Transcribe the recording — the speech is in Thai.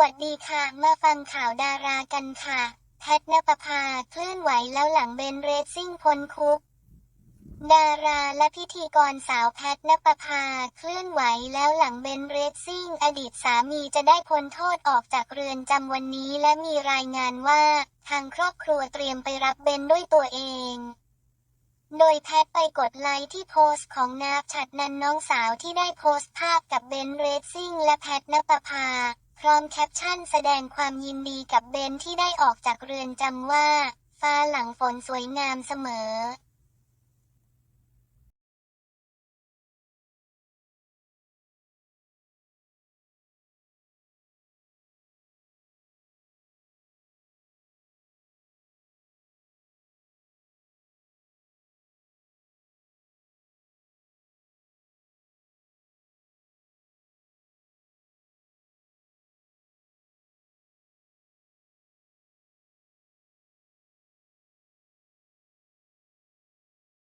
วัสดีค่ะ มาฟังข่าวดารากันค่ะ แพทนปภาเคลื่อนไหวแล้วหลังเบนเรซซิ่งพ้นคุก ดาราและพิธีกรสาวแพทนปภาเคลื่อนไหวแล้วหลังเบนเรซซิ่งอดีตสามีจะได้พ้นโทษออกจากเรือนจำวันนี้และมีรายงานว่า ทางครอบครัวเตรียมไปรับเบนด้วยตัวเองโดยแพทไปกดไลค์ที่โพสต์ของนาบฉัดนันน้องสาวที่ได้โพสต์ภาพกับเบนเรซซิ่งและแพทนปภา ร้อมแคปชั่นแสดงความยินดีกับเบนที่ได้ออกจากเรือนจำว่า ฟ้าหลังฝนสวยงามเสมอ